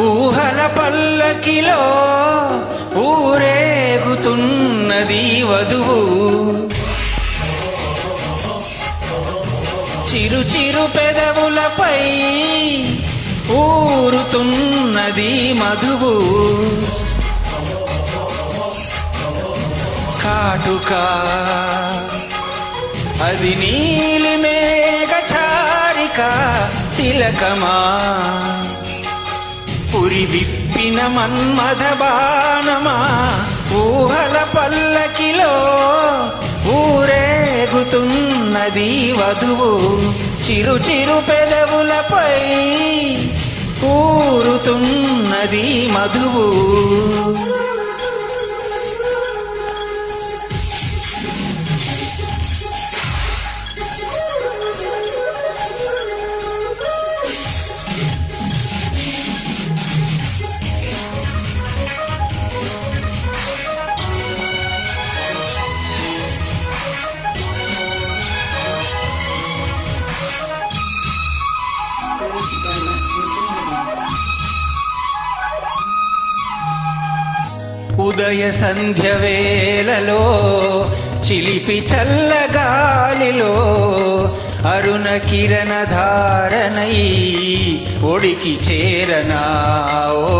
ఊహల పల్లకిలో ఊరేగుతున్నది వధువు. చిరు చిరు పెదవులపై ఊరుతున్నది మధువు. కాటుక అది నీలి మేఘచారిక తిలకమా. పురి విప్పిన మన్మథ బాణమా ఊహల పల్లకిలో ఊరేగుతున్నది వధువు. చిరు చిరు పెదవులపై కోరుతున్నది మధువు. ఉదయ సంధ్య వేళలో చిలిపి చల్లగాలిలో అరుణ కిరణ ధారణై ఒడికి చేరనా ఓ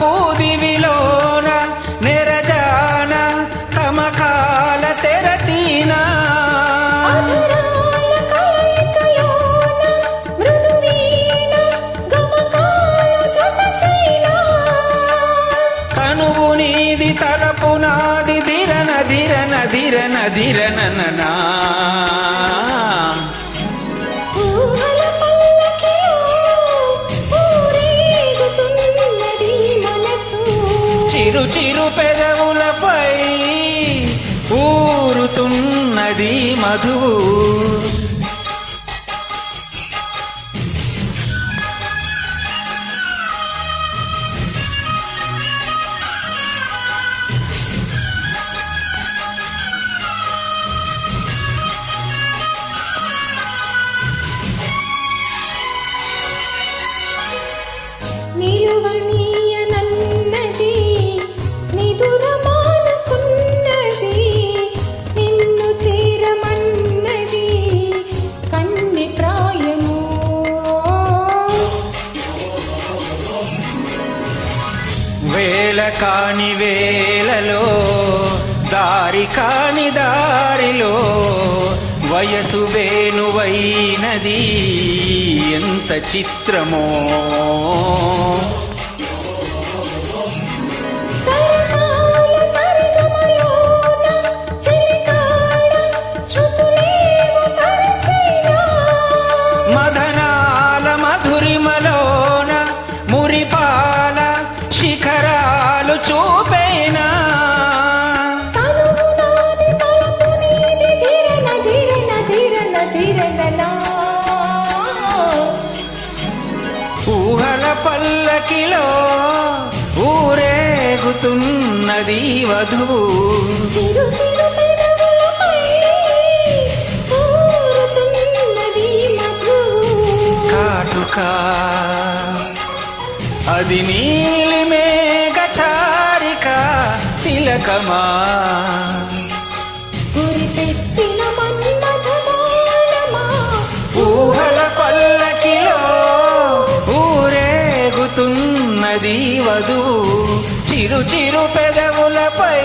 పూదివిలోన నెరజాన తమకాల తెరతీనా. కనువు నీది తలపు నాది ధిరన ధిరన ధిరన ధిరననా ఊహల చిరు పెదవులపై ఊరుతున్నది మధువు నీరు వేళ కాని వేళలో దారి కాని దారిలో వయసు వేణువైనది ఎంత చిత్రమో. ఊరేగుతున్నది వధువు. కాటుక అది నీలి మేఘ చారిక తిలకమా. ఊహల పల్లకిలో ఊరేగుతున్నది వధువు చిరు చిరు పెదవులపై